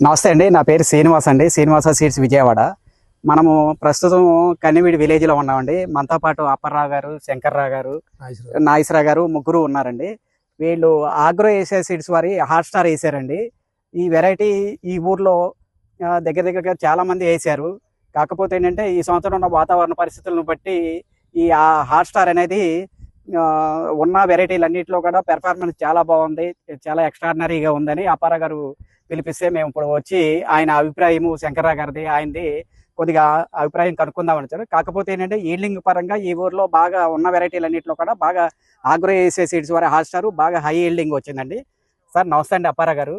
నమస్తే అండి నా పేరు శ్రీనివాస్ అండి శ్రీనివాస సీడ్స్ విజయవాడ. మనము ప్రస్తుతం కన్నివీడి విలేజ్లో ఉన్నామండి. మనతో పాటు అప్పర్రావు గారు శంకర్రావు గారు నాగేశ్వరరావు. గారు ముగ్గురు ఉన్నారండి. వీళ్ళు ఆగ్రో ఏసే సీడ్స్ వారి హాట్ స్టార్ వేసారండి. ఈ వెరైటీ ఈ ఊర్లో దగ్గర దగ్గరగా చాలా మంది వేసారు. కాకపోతే ఏంటంటే ఈ సంవత్సరం ఉన్న వాతావరణ పరిస్థితులను బట్టి ఈ ఆ హాట్ స్టార్ అనేది ఉన్న వెరైటీలు అన్నింటిలో కూడా పెర్ఫార్మెన్స్ చాలా బాగుంది చాలా ఎక్స్ట్రాడినరీగా ఉందని అపార గారు పిలిపిస్తే మేము ఇప్పుడు వచ్చి ఆయన అభిప్రాయము శంకర్రావు గారిది ఆయనది కొద్దిగా అభిప్రాయం కనుక్కుందామని వచ్చారు కాకపోతే ఏంటంటే ఈల్డింగ్ పరంగా ఈ ఊర్లో బాగా ఉన్న వెరైటీలు అన్నింటిలో కూడా బాగా ఆగ్రో వేసే సీడ్స్ వారి హాట్ స్టార్ బాగా హై ఈల్డింగ్ వచ్చిందండి. సార్ నమస్తే అండి అప్పారా గారు.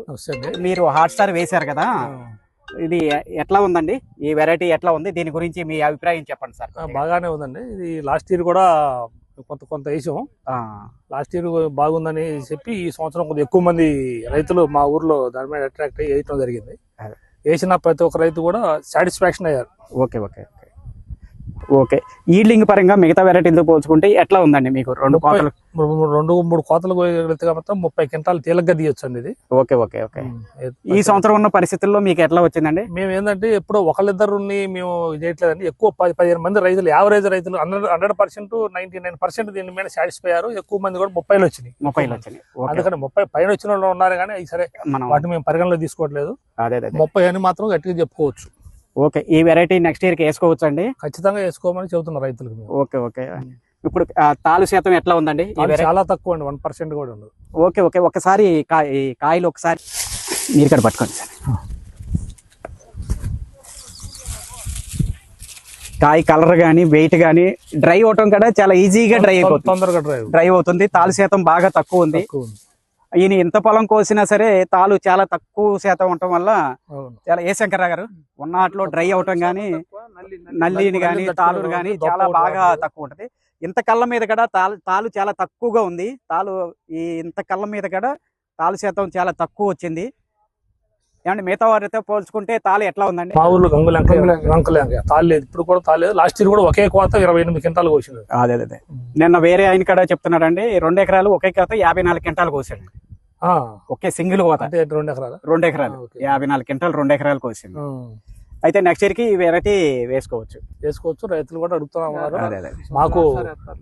మీరు హాట్ స్టార్ వేశారు కదా. ఇది ఎట్లా ఉందండి? ఈ వెరైటీ ఎట్లా ఉంది? దీని గురించి మీ అభిప్రాయం చెప్పండి సార్. బాగానే ఉందండి. ఇది లాస్ట్ ఇయర్ కూడా కొంత కొంత వేసాం. లాస్ట్ ఇయర్ బాగుందని చెప్పి ఈ సంవత్సరం కొద్దిగా ఎక్కువ మంది రైతులు మా ఊర్లో దాని మీద అట్రాక్ట్ అయ్యి వేయటం జరిగింది. వేసిన ప్రతి ఒక్క రైతు కూడా సాటిస్ఫాక్షన్ అయ్యారు. Okay okay. ఓకే. ఈల్డింగ్ పరంగా మిగతా వెరైటీలతో పోల్చుకుంటే ఎట్లా ఉందండి మీకు? రెండు కోతలు? రెండు మూడు కోతలు కోయగలిగితే మాత్రం ముప్పై క్వింటాలు తేలిగ్గా తీయొచ్చు అండి ఇది. Okay okay okay. ఈ సంవత్సరం ఉన్న పరిస్థితుల్లో మీకు ఎట్లా వచ్చిందండి? మేము ఏంటంటే ఎప్పుడో ఒకళ్ళిద్దరుని మేము చేయట్లేదండి. ఎక్కువ పది పదిహేను మంది రైతులు యావరేజ్ రైతులు hundred hundred percent ninety nine percent దీని మీద సాటిస్ఫై అయ్యారు. ఎక్కువ మంది కూడా ముప్పైలు వచ్చినాయి. ముప్పైలు వచ్చినాయి. అందుకని ముప్పై పైన వచ్చిన వాళ్ళు ఉన్నారు కానీ అవి సరే మనం వాటిని మేము పరిగణలో తీసుకోవట్లేదు. అదే అదే అదే. ముప్పై అని మాత్రం గట్టిగా చెప్పుకోవచ్చు. ఓకే ఈ వెరైటీ నెక్స్ట్ ఇయర్కి వేసుకోవచ్చు అండి ఖచ్చితంగా వేసుకోమని చెబుతున్నారు రైతులకు. Okay okay. ఇప్పుడు తాలు శాతం ఎట్లా ఉందండి చాలా తక్కువ అండి వన్ పర్సెంట్ కూడా ఉండదు. Okay okay. ఒకసారి కాయలు ఒకసారి మీరు ఇక్కడ పట్టుకోండి సార్. కాయ కలర్ కానీ వెయిట్ కానీ డ్రై అవటం కూడా చాలా ఈజీగా డ్రై అయిపోతుంది. తొందరగా డ్రైవ్ డ్రై అవుతుంది. తాలు శాతం బాగా తక్కువ ఉంది. ఈయన ఇంత పొలం కోసినా సరే తాలు చాలా తక్కువ శాతం ఉండటం వల్ల చాలా ఏ శంకర్రావు గారు ఉన్న వాటిలో డ్రై అవటం కానీ నల్లిని కానీ నల్లి తాలు తక్కువ కానీ ఉంటుంది, చాలా బాగా. తక్కువ ఉంటది. ఇంత కళ్ళ మీద కూడా తాలు తాలు చాలా తక్కువగా ఉంది. తాలు ఈ ఇంత కళ్ళ మీద కూడా తాలు శాతం చాలా తక్కువ వచ్చింది. ఏమంటే మిగతా వారితో పోల్చుకుంటే తాలు ఎట్లా ఉందండి? మా ఊర్లో గంగులంక గంగులంక తాలేదు ఇప్పుడు కూడా తాలేదు లాస్ట్ ఇయర్ కూడా ఒకే కోత ఇరవై ఎనిమిది క్వింటాలు కోసింది అదే అదే. నిన్న వేరే ఆయన కూడా చెప్తున్నాడండి రెండు ఎకరాలు ఒకే కోత యాభై నాలుగు క్వింటాలు కోసాడు. ఒకే సింగిల్ కోత అంటే రెండు ఎకరాలు? రెండు ఎకరాలు. ఓకే. యాభై నాలుగు క్వింటాలు రెండు ఎకరాలు కోసింది అయితే నెక్స్ట్ ఇయర్కి ఈ వెరైటీ వేసుకోవచ్చు. వేసుకోవచ్చు రైతులు కూడా అడుగుతున్నా ఉన్నారు అదే అదే. మాకు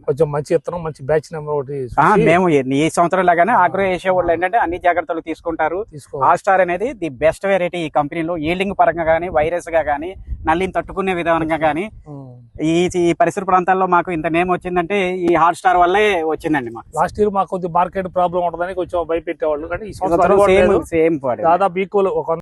కొంచెం మంచి ఇత్తనం మంచి బ్యాచ్ నెంబర్ ఒకటి మేము ఈ- సంవత్సరం లాగానే ఆగ్రో వేసే వాళ్ళు ఏంటంటే అన్ని జాగ్రత్తలు తీసుకుంటారు. తీసుకో ఆ స్టార్ అనేది ది బెస్ట్ వెరైటీ ఈ కంపెనీలో ఈల్డింగ్ పరంగా కానీ వైరస్గా కానీ నల్లిని తట్టుకునే విధానంగా కానీ ఈ ఈ పరిసర ప్రాంతాల్లో మాకు ఇంత నేమ్ వచ్చిందంటే ఈ హాట్ స్టార్ వల్లే వచ్చిందండి మాకు. లాస్ట్ ఇయర్ మాకు మార్కెట్ ప్రాబ్లం ఉంటుందని కొంచెం భయపెట్టేవాళ్ళు. కానీ ఈ సంవత్సరం. సేమ్ దాదాపు ఈక్వల్ ఒక